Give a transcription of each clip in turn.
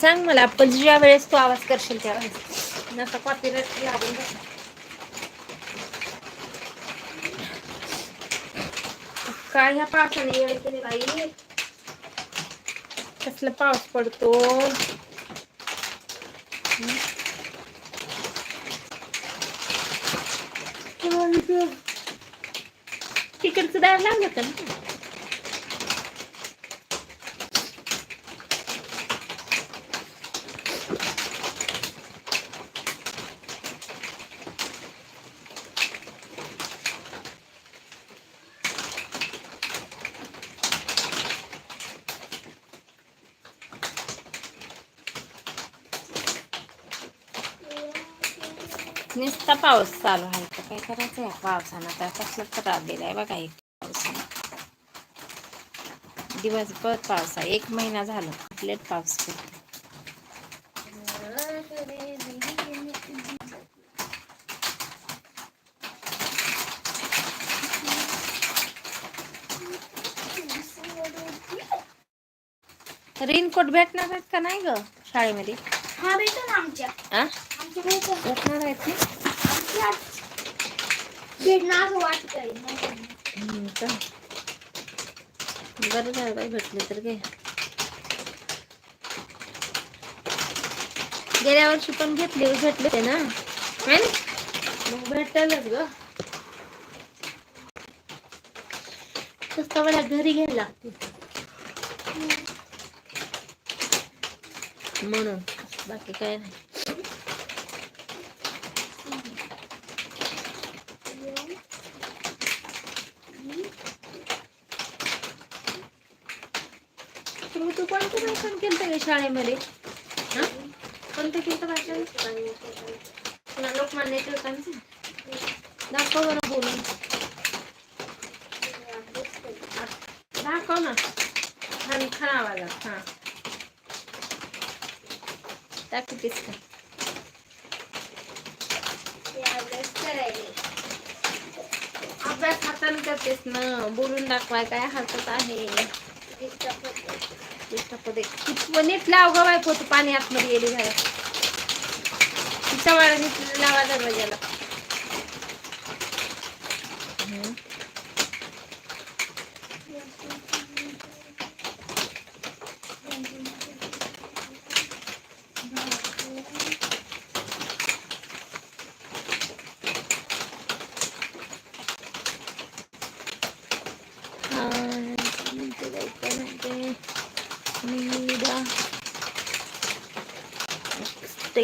सांग मला आपण ज्या वेळेस तू आवाज करशील त्या वेळेस नसा कॉपी लागून काय ह्या पावसाने येड बाई? कसला पाऊस पडतो? तिकडचं दार लागलं का नुसता पाऊस चालू आहे तर काय करायचं या पावसानं? तर कसला त्रास दिलाय बघा एक पावसानं. दिवसभर पाऊस आहे. एक महिना झाला लेट पाऊस पडतो रेनकोट भेटणार आहेत का नाही ग शाळेमध्ये? हा भेटतो ना आमच्या. भेटणार आहेत ना? बरं झालं बाई भेटले तर घे गेल्या वर्षी पण घेतले भेटले ते ना मग भेटायलाच ग तसं मला घरी घ्यायला लागते म्हणून बाकी काय नाही. तू तू कोणतं भाषण केलं का शाळेमध्ये? हा? कोणतं केलं भाषण? तुला लोकमान्य टिळकांचं दाखव बरं बोलून. दाखव ना. छान छान आवाजात हा. दाखवतेस का? अभ्यास हाताने करतेस ना. बोलून दाखवाय काय हरकत आहे? नीट लाव ग बायको पाणी आतमध्ये गेली घरात. तिच्या वाळा नीट लावा दरवाजाला हम्म. हा, म्हणते जायचं म्हणते. मीरा. Taken.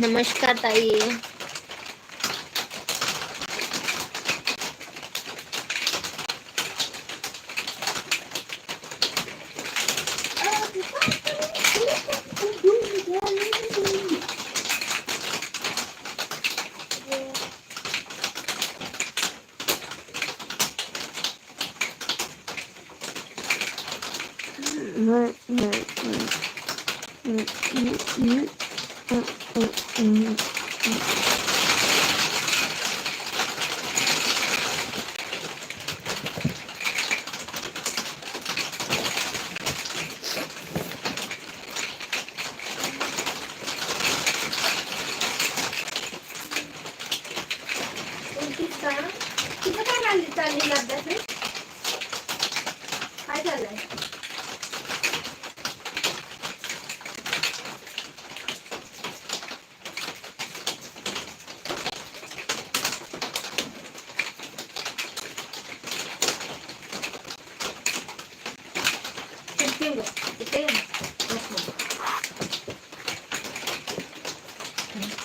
नमस्कार ताई. 嗯嗯嗯嗯嗯嗯嗯嗯嗯嗯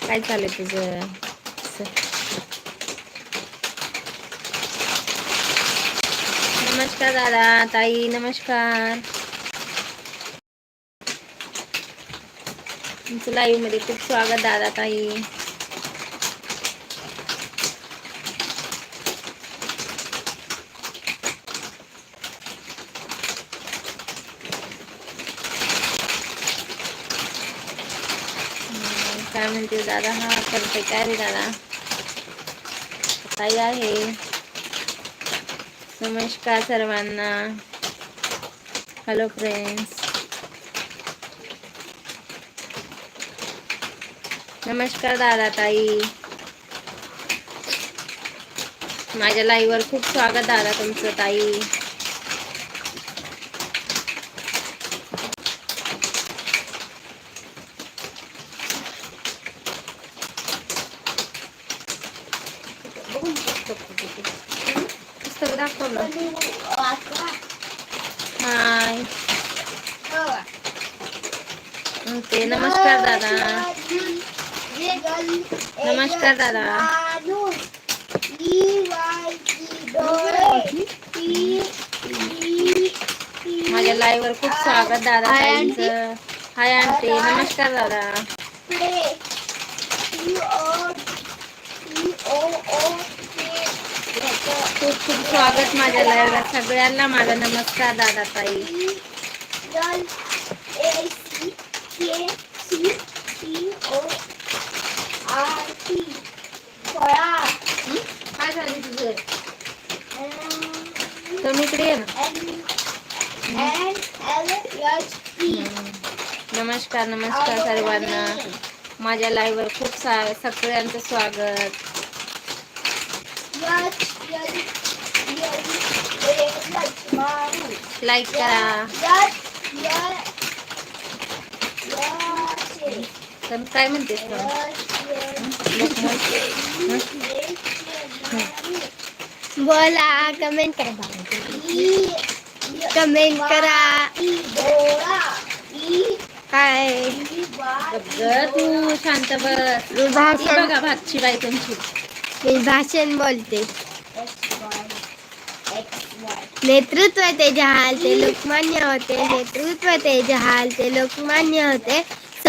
काय चालू तुझं? नमस्कार दादा ताई नमस्कार. तुमचं लाईव्हमध्ये खूप स्वागत दादा ताई हम्म, काय म्हणते दादा हा करते काय रे दादा ताई आहे. नमस्कार सर्वांना. हॅलो फ्रेंड्स नमस्कार दादा ताई. माझ्या लाईव्हवर खूप स्वागत दादा तुमचं ताई बघून पुस्तक कुठे ते. पुस्तक दाखवलं वाचवा. हाय हो. ते नमस्कार दादा. नमस्कार दादा. माझ्या लाईव्ह वर खूप स्वागत दादा हाय आंटी नमस्कार दादा. खूप खूप स्वागत माझ्या लाईव्ह वर. सगळ्यांना माझा नमस्कार दादा ताई काय झालं तुझं तुम्ही इकडे ये ना. नमस्कार नमस्कार सर्वांना. माझ्या लाईव्ह वर खूप सा- सगळ्यांचं स्वागत. लाईक करा. तर काय म्हणतेस मग? बोला कमेंट करा कमेंट करा. काय तू शांत बस. मी भाषण बघा भातची बाई तुमची मी भाषण बोलते. नेतृत्व ते जहाल ते लोकमान्य होते. नेतृत्व ते जहाल ते लोकमान्य होते.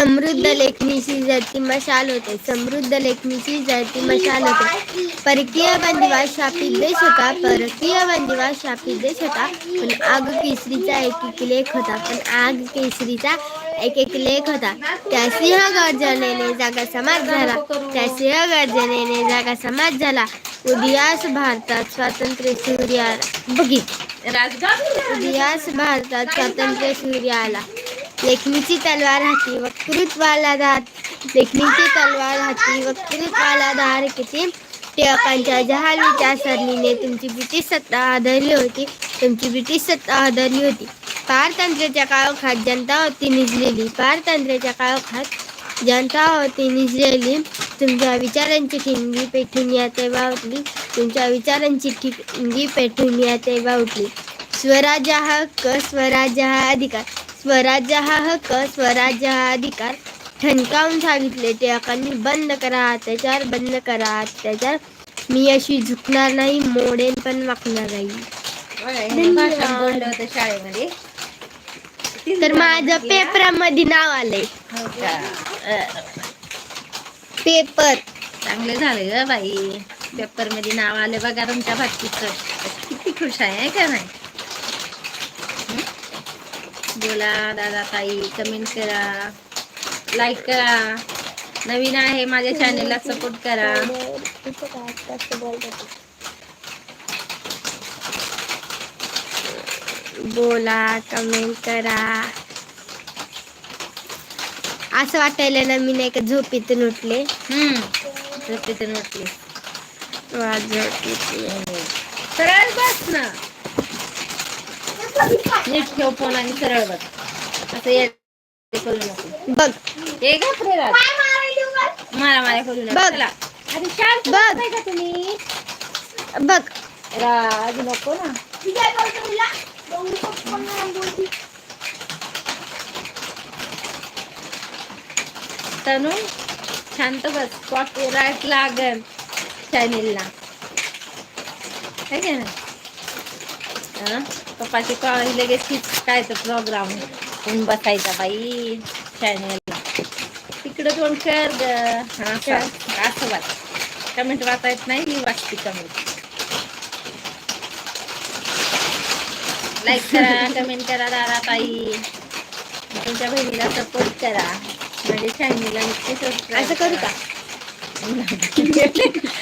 समृद्ध लेखणीची जरती मशाल होते. समृद्ध लेखणीची जरती मशाल होते. परकीय बंदिवास शापित देश होता. परकीय बंदिवास शापित देश होता. पण आग केसरीचा एक एक लेख होता. पण आग केसरीचा एक एक लेख होता. त्या सिंह गर्जनेने जागा समाज झाला. त्या सिंह गर्जनेने जागा समाज झाला. उदयास भारतात स्वातंत्र्य सूर्य आला. बघित राजगाव उदयास भारतात स्वातंत्र्य सूर्य आला. लेखणीची तलवार हाती वक्तृत्वाला धार लेखणीची तलवार हाती वक्तृत्वाला धार किती टिळकांच्या जहाल विचारसरणीने तुमची ब्रिटिश सत्ता आदरली होती. तुमची ब्रिटिश सत्ता आदरली होती. पारतंत्र्याच्या काळोखात जनता होती निजलेली. पारतंत्र्याच्या काळोखात जनता होती निजलेली. तुमच्या विचारांची ठिणगी पेटून या तेव्हा उठली. तुमच्या विचारांची ठिणगी पेटून या तेव्हा उठली. स्वराज्य हा हक्क स्वराज्य हा अधिकार. स्वराज्य हा हक्क स्वराज्य हा अधिकार ठणकावून सांगितले टिळकांनी बंद करा अत्याचार बंद करा अत्याचार. मी अशी झुकणार नाही मोडेन पण वाकणार नाही. शाळेमध्ये तर माझं. पेपरामध्ये नाव आलंय. हो पेपर. चांगले झाले ग बाई. पेपरमध्ये नाव आले बघा तुमच्या भाषेचं किती खुश आहे का नाही? बोला दादा ताई कमेंट करा लाईक करा. नवीन आहे माझ्या चॅनेलला सपोर्ट करा. बोला कमेंट करा. असं वाटायला ना मी नाही का? झोपेतून उठले हम्म. झोपेतून झोपेतून. सरळ बस ना. नीट ठेव फोन आणि सरळ बस असं ये करू नको. बघ. हे घाबरे मारा मारा करू नका. बघ. अरे शांत बघ. का तुम्ही? बघ. राज नको ना. तनु शांत बस. कॉपीराईट लागल चॅनेलला है का ना हं? पप्पाची कॉल लगेच तर प्रोग्राम होऊन बसायचा बाई चॅनेलला तिकडं दोन कर ग. हा. असं वाच कमेंट वाचायत नाही मी वाचते कमेंट लाईक करा कमेंट करा दादा ताई. तुमच्या बहिणीला सपोर्ट करा. म्हणजे चॅनलला नक्की असं करू का?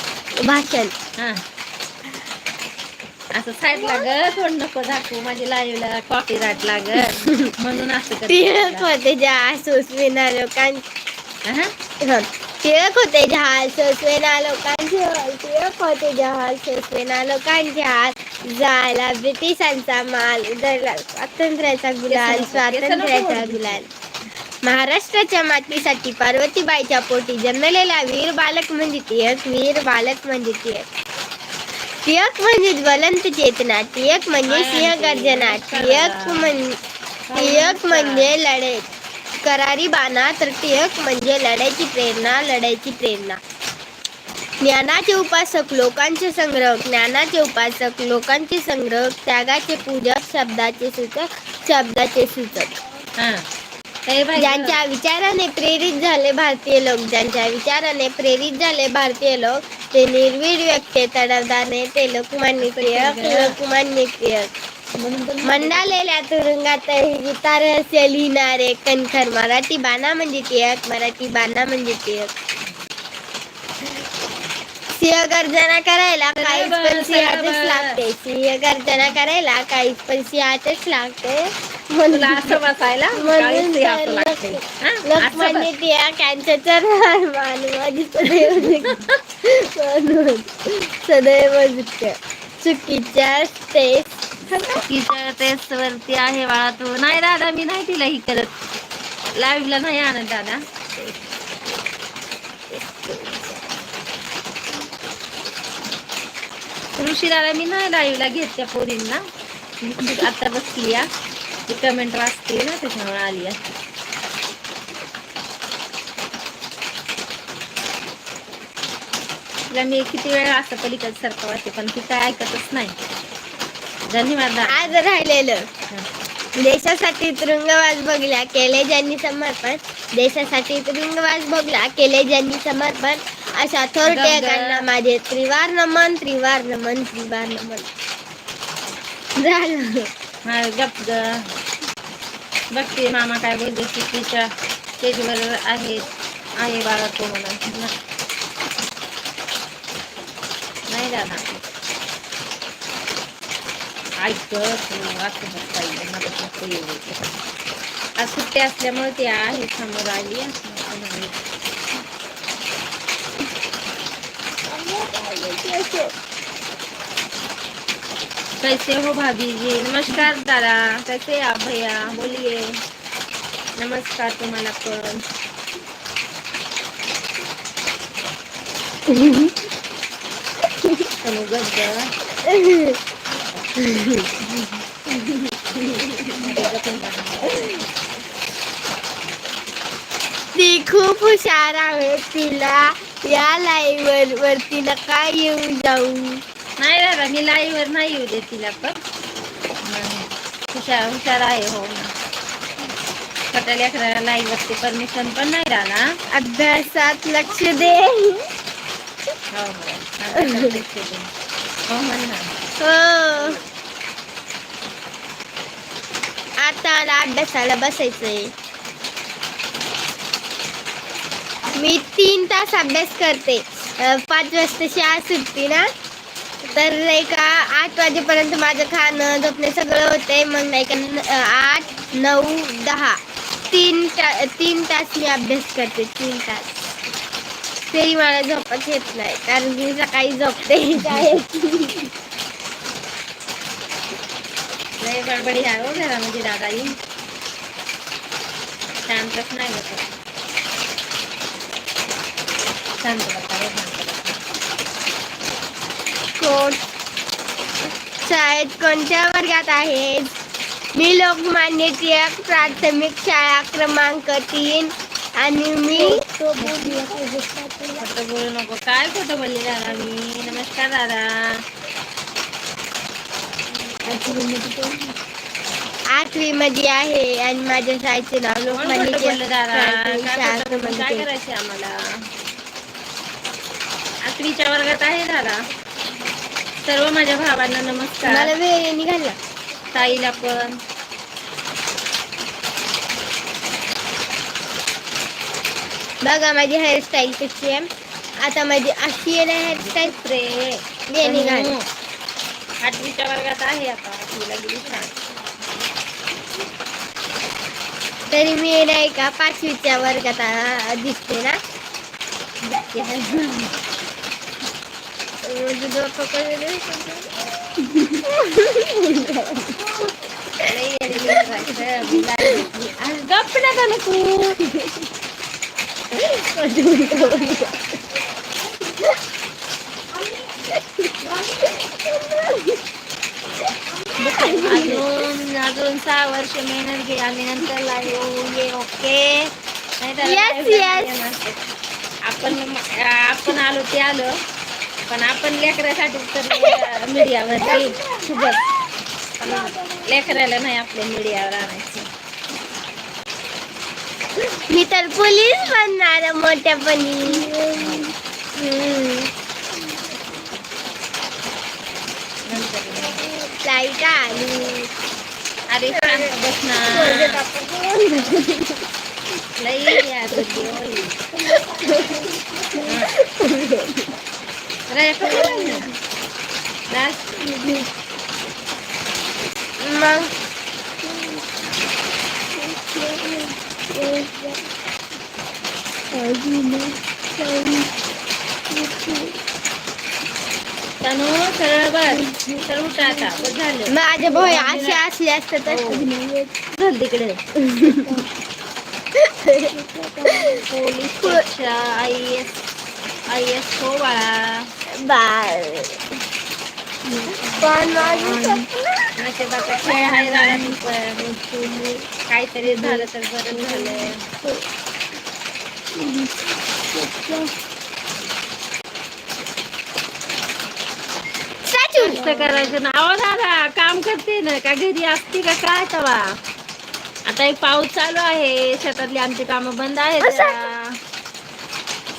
भाषण. हा. असं साईडला ग थोडं नको दाखवू. माझी लाईव्हला कॉपी राट लाग. म्हणून असं टिळक होते जहाज सोसवेना लोकां? हं. टिळक होते जहाज सोसवेना लोकांचे. हाल टिळक होते जहाज सोसवेना लोकांचे. हाल जायला ब्रिटिशांचा माल उधळला. स्वातंत्र्याचा गुलाल स्वातंत्र्याचा. गुलाल. महाराष्ट्राच्या मातीसाठी पार्वतीबाईच्या पोटी जन्मलेला वीर बालक म्हणजे टिळक वीर बालक म्हणजे टिळक. टिळक म्हणजे ज्वलंत चेतना टिळक म्हणजे सिंह गर्जना टिळक म्हणजे टिळक म्हणजे लढाई करारी बाणा तर टिळक म्हणजे लढायची प्रेरणा लढायची प्रेरणा. ज्ञानाचे उपासक लोकांचे संग्रह. ज्ञानाचे उपासक लोकांचे संग्रह. त्यागाचे पूजक शब्दाचे सूचक शब्दाचे सूचक. हा. ज्यांच्या विचाराने प्रेरित झाले भारतीय लोक ज्यांच्या विचाराने प्रेरित झाले भारतीय लोक ते निर्भीड व्यक्ती तडफदार नेते लोकमान्य टिळक लोकमान्य टिळक मंडालेल्या तुरुंगात गीता रहस्य लिहिणारे कणखर मराठी बाणा म्हणजे टिळक मराठी बाणा म्हणजे टिळक. सिंह गर्जना करायला काहीच पण सिंहातच लागते. सिंह गर्जना करायला काहीच पण सिंहातच लागते. तुला असं बसायला म्हणून काळीच असं तर लागते हा? असं लोकमान्य टिळक यांचं तर मानवाची सदैव. म्हणून चुकीच्या ते चुकीच्या टेस्ट वरती आहे बाळा तू. नाही दादा मी नाही तिला ही करत. लाईव्हला नाही आणत दादा. ऋषी दादा मी नाही लाईव्हला घेत त्या पोरींना. आता बसली या कमेंट वाचते ना त्याच्यामुळे आली आहे. तिला मी किती वेळा असं पलीकडे सारखं वाटते पण ती काय ऐकतच नाही. धन्यवाद आज राहिलेलं. देशासाठी तुरुंगवास भोगला केले ज्यांनी समर्पण. देशासाठी तुरुंगवास भोगला केले ज्यांनी समर्पण. अशा थोर गंगा. टिळकांना माझे त्रिवार नमन त्रिवार नमन त्रिवार नमन झालं. गप बघते मामा काय बोलते चुकीच्या स्टेजवर आहेत आहे बाळा तो म्हणा नाही दादा ऐक तू असं होत पाहिजे मला नको येऊ इथे. आज सुट्टी असल्यामुळे ती आहे समोर आली आहे. नको म्हणे. कैसे हो भाभी जी? नमस्कार दादा. कैसे आप भैया? बोलिए. नमस्कार तुम्हाला पण ती खूप हुशार आहे तिला. या लाईव्ह वरती नका येऊ जाऊ? नाही दादा मी लाईव्ह वर नाही येऊ देत तिला पण. हुशार हुशार आहे हो. छोट्या लेकराला लाईव्ह वरती परमिशन पण नाही दादा अभ्यासात लक्ष दे. हो हो. आता लक्ष दे. हो हो. आता अभ्यासाला बसायचंय. मी तीन तास अभ्यास करते. पाच वाजता शाळा सुटते ना? तर नाही का आठ वाजेपर्यंत माझं खाणं झोपणे सगळं होते. मग नाही का आठ नऊ दहा. तीन ता तीन तास मी अभ्यास करते तीन तास. तरी मला झोपच येत नाही कारण मी सकाळी झोपते. लय गडबडी आहे हो म्हणजे दादा ही शांतच नाही शांत बसा. कोण शाळेत कोणत्या वर्गात आहेत मी लोकमान्य टिळक प्राथमिक शाळा क्रमांक तीन आणि मी खोटं बोलू नको काय खोटं बोलले दादा मी नमस्कार दादा आठवी मध्ये आहे आणि माझ्या शाळेचे नाव कोण लोकमान्य खोटं टिळक बोललं दादा प्राथमिक काय शाळा खोटं? काय क्रमांक एक. करायचे आम्हाला आठवीच्या वर्गात आहे दादा. सर्व माझ्या भावांना मला नमस्कार वेळ निघाला. ताईला पण. बघा माझी हेअरस्टाईल कशी आहे. आता माझी अशी आहे ना हेअरस्टाईल प्रे ये निघाल. आठवीच्या वर्गात आहे आता. आठवीला गेली. तरी मी नाही का पाचवीच्या वर्गात दिसते ना म्हणजे डोकं कसं लई येडी लेकराचं, बिलाडी घेतली. आज गप्प नका ना तू अजून अजून सहा वर्ष मेहनत घे आम्ही नंतर येऊ ये ओके. नाही तर. आपण आपण आलो ते आलो. पण आपण लेकरासाठी तर मीडियावरती खूपच पण लेकराला नाही आपल्या मीडियावर आणायचं. मी तर पोलीस बनणार मोठ्यापणी लाइट आली. अरे शांत मग तनू सरळ बस सरळ उठा आता बस झालं माझे भाऊ असे असले असतात चल तिकडे. Police I S I S हो बाळा. बाळ पण माझं स्वप्न नशिबाचा खेळ आहे दादा मी पण काहीतरी झालं तर बरं झालं स्टॅच्यू कष्ट करायचं ना अहो दादा काम करते ना का घरी असते का काय तवा आता एक पाऊस चालू आहे शेतातली आमची कामं बंद आहेत असं? जरा.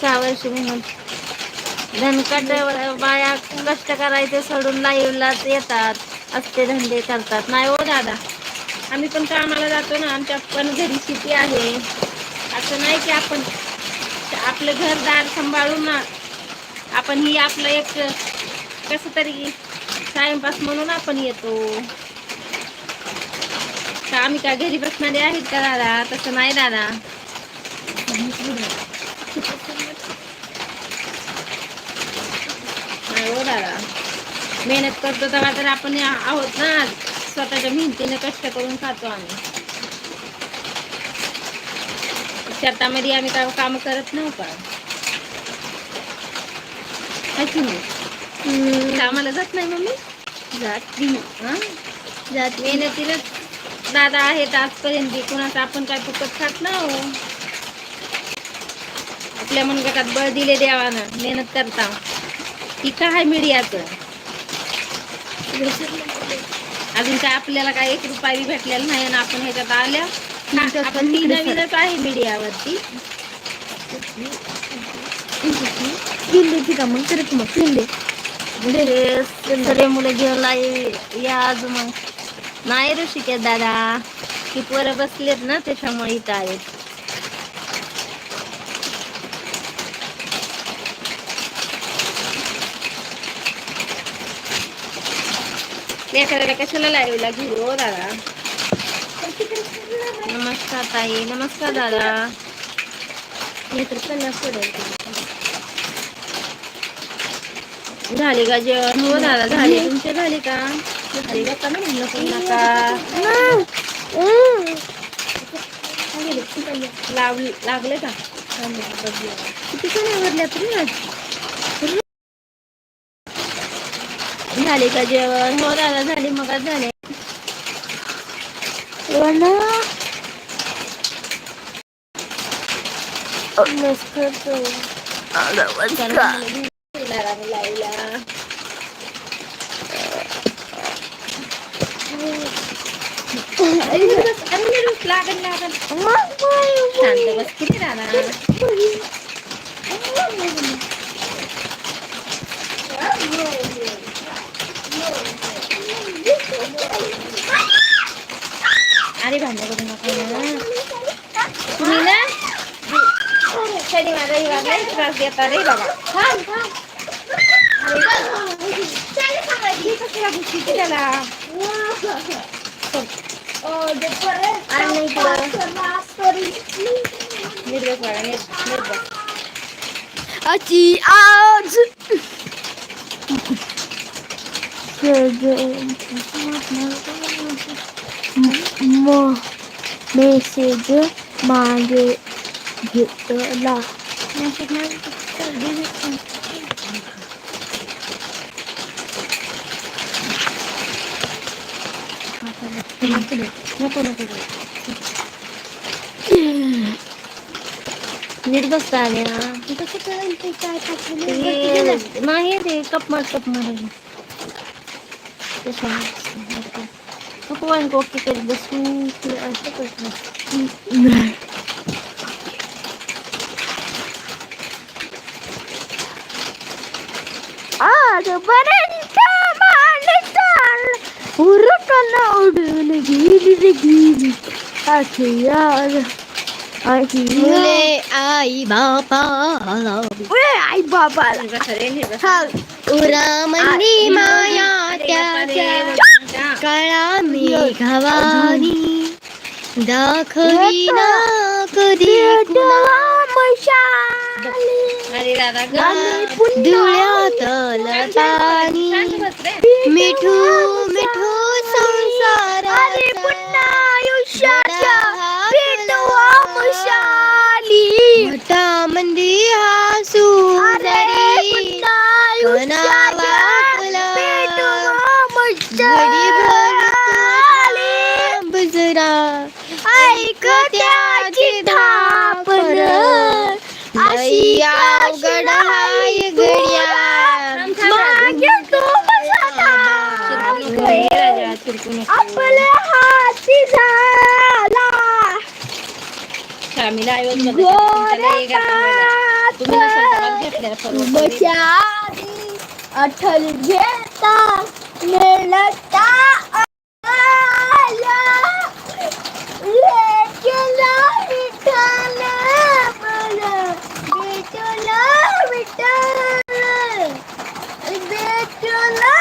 सहा वर्ष म्हणून धनकट बाया कष्ट करायचे सोडून लाईव्हलाच येतात. असते धंदे करतात. नाही हो दादा. आम्ही पण कामाला जातो ना आमच्या पण घरी शेती आहे. असं नाही की आपण आपलं घरदार सांभाळून ना आपण ही आपलं एक कसं तरी टाइमपास म्हणून आपण येतो. आम्ही का घरी बसणारे आहेत का दादा? तसं नाही दादा. नाही हो दादा. मेहनत करतो तेव्हा तर आपण आहोत ना स्वतःच्या मेहनतीने कष्ट करून खातो आम्ही. शेतामध्ये आम्ही काय काम करत नव्हतो. का की नाही? कामाला जात नाही मम्मी? जाती हा? जाती मेहनतीनंच दादा आहेत आजपर्यंत कुणाचं आपण काय फुकट खात ना हो. आपल्या मनगटात बळ दिले देवानं. मेहनत करता. ही काय मीडियाचं. अजून काय आपल्याला काय एक रुपया बी भेटलेला नाही आणि आपण ह्याच्यात आल्या. आपण ती. नवीनच आहे मीडियावरती. का मग करत मग सगळे मुलं लाई- या अजून. मग नाही ऋषिकेश दादा. की पोरं बसलेत ना त्याच्यामुळे इथं आहेत. लेकराला कशाला लाईव्हला घेऊ हो दादा? नमस्कार ताई नमस्कार दादा. मी तर कला पडेल झाली का जेवण? हो दादा झाली. तुमचे झाली का? झाली. का ना म्हणलं पण नका लागले का? किती कोणी आवडल्या तुम्ही झाली का जेवण हो दादा झाली मग झाले लाईला अरे बस, अरे बस, लागल लागल शांत बस किती राहणार अरे भांडण करू नका ना तुम्ही ना शनी माझा ही वागला त्रास देता रे बाबा थांब थांब हे कशाला घुसते त्याला अरे नाही तुला निर्बस बाळा निर्- निर्बस आजी आज मेसेज मागे घेतला नको नको नीट बसता आल्या कसं कळेल ते काय टाकलं नाही ते कप मार कप मार Kukuha ko kikil basu kila asa ko. Ah, the barenta manatal. Urutana udule gili gili. Ule baba maya. नीट हा काळा मेघवानी दाखवी ना कधी धुळ्यातल पाणी मिठू मिठू संसार मंदी त्याची धापण अशी अवघड हाय गड्या। मागे तो चिरकू नको रे राजा चिरकू नको आपल्या हाती झाला शामिला ऐवजमध्ये तुमच्याला हे घातलं मला. तुम्ही नसेल तर मला घेतलेलं परवडतं. आधी अठल घेता मिळता आला लेकीला विठ्ठल मला भेटला विठ्ठल भेटला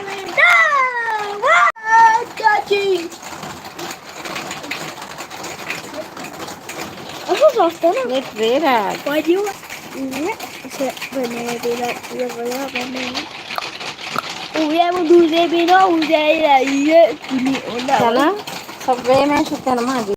विठ्ठल वाचाची असंच असतं ना नीट रे राज Pode ir. उद्या मग दुसरे बिना उद्या त्याला सगळे मॅच होत्या ना माझी